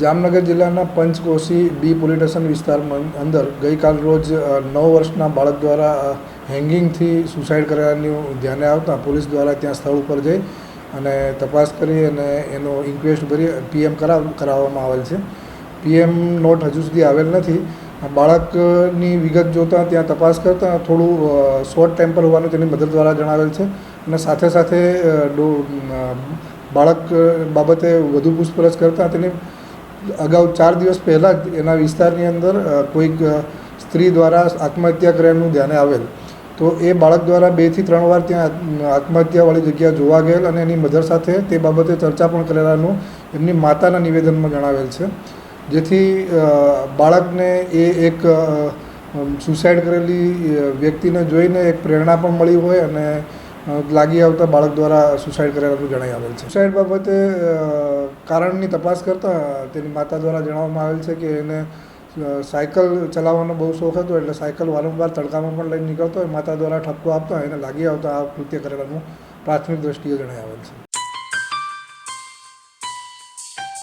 જામનગર જિલ્લાના પંચકોશી બી police station વિસ્તારમાં અંદર ગઈકાલ રોજ નવ વર્ષના બાળક દ્વારા હેંગિંગથી સુસાઇડ કરવાની ધ્યાને આવતા પોલીસ દ્વારા ત્યાં સ્થળ ઉપર જઈ અને તપાસ કરી અને એનો ઇન્ક્વેસ્ટ ભરી પીએમ કરાવ, કરાવવામાં આવેલ છે. પીએમ નોટ હજુ સુધી આવેલ નથી. બાળકની વિગત જોતાં ત્યાં તપાસ કરતાં થોડું શોર્ટ ટેમ્પર હોવાનું તેની મદદ દ્વારા જણાવેલ છે અને સાથે સાથે બાળક બાબતે વધુ પૂછપરછ કરતાં તેની અગાઉ ચાર દિવસ પહેલાં જ એના વિસ્તારની અંદર કોઈક સ્ત્રી દ્વારા આત્મહત્યા કર્યાનું ધ્યાને આવેલ. તો એ બાળક દ્વારા બેથી ત્રણ વાર ત્યાં આત્મહત્યાવાળી જગ્યા જોવા ગયેલ અને એની મધર સાથે તે બાબતે ચર્ચા પણ કરેલાનું એમની માતાના નિવેદનમાં જણાવેલ છે. જેથી બાળકને એ એક સુસાઇડ કરેલી વ્યક્તિને જોઈને એક પ્રેરણા પણ મળી હોય અને લાગી આવતા બાળક દ્વારા સુસાઇડ કરેલાનું જણાઈ આવેલ છે. સુસાઇડ બાબતે કારણની તપાસ કરતાં તેની માતા દ્વારા જણાવવામાં આવેલ છે કે એને સાયકલ ચલાવવાનો બહુ શોખ હતો એટલે સાયકલ વારંવાર તડકામાં પણ લઈને નીકળતો હોય, માતા દ્વારા ઠપકો આપતા એને લાગી આવતા આ કૃત્ય કરેલાનું પ્રાથમિક દ્રષ્ટિએ જણાઈ આવેલ છે.